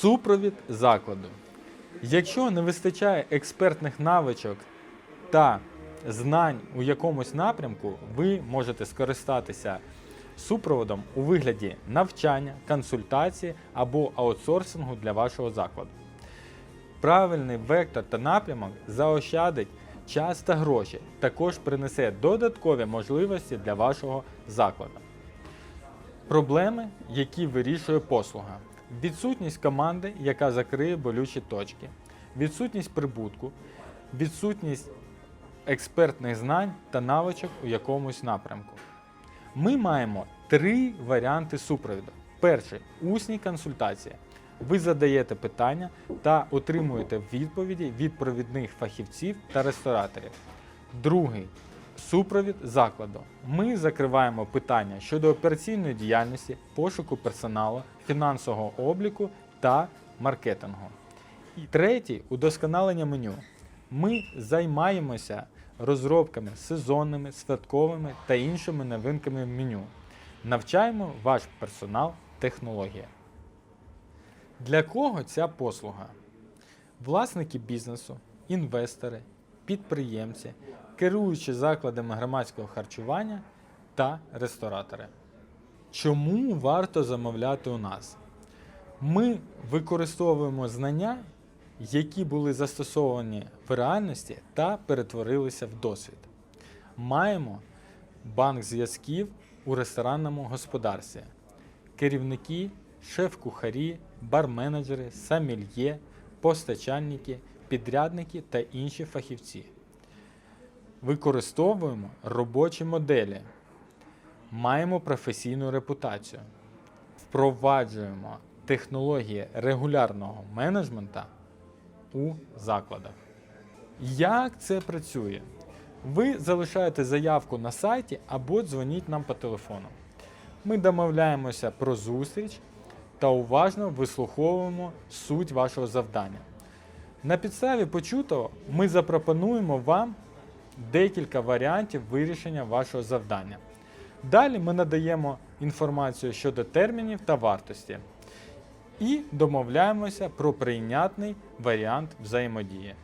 Супровід закладу. Якщо не вистачає експертних навичок та знань у якомусь напрямку, ви можете скористатися супроводом у вигляді навчання, консультації або аутсорсингу для вашого закладу. Правильний вектор та напрямок заощадить час та гроші, також принесе додаткові можливості для вашого закладу. Проблеми, які вирішує послуга. Відсутність команди, яка закриє болючі точки, відсутність прибутку, відсутність експертних знань та навичок у якомусь напрямку. Ми маємо три варіанти супровіду. Перший усні консультації. Ви задаєте питання та отримуєте відповіді від провідних фахівців та рестораторів. Другий супровід закладу. Ми закриваємо питання щодо операційної діяльності, пошуку персоналу, фінансового обліку та маркетингу. І третій удосконалення меню. Ми займаємося розробками сезонними, святковими та іншими новинками в меню. Навчаємо ваш персонал технологія. Для кого ця послуга? Власники бізнесу, інвестори, підприємці, керуючі закладами громадського харчування та ресторатори. Чому варто замовляти у нас? Ми використовуємо знання, які були застосовані в реальності та перетворилися в досвід. Маємо банк зв'язків у ресторанному господарстві, керівники, шеф-кухарі, бар-менеджери, самільє, постачальники, підрядники та інші фахівці. Використовуємо робочі моделі, маємо професійну репутацію, впроваджуємо технології регулярного менеджмента у закладах. Як це працює? Ви залишаєте заявку на сайті або дзвоніть нам по телефону. Ми домовляємося про зустріч та уважно вислуховуємо суть вашого завдання. На підставі почутого ми запропонуємо вам декілька варіантів вирішення вашого завдання. Далі ми надаємо інформацію щодо термінів та вартості і домовляємося про прийнятний варіант взаємодії.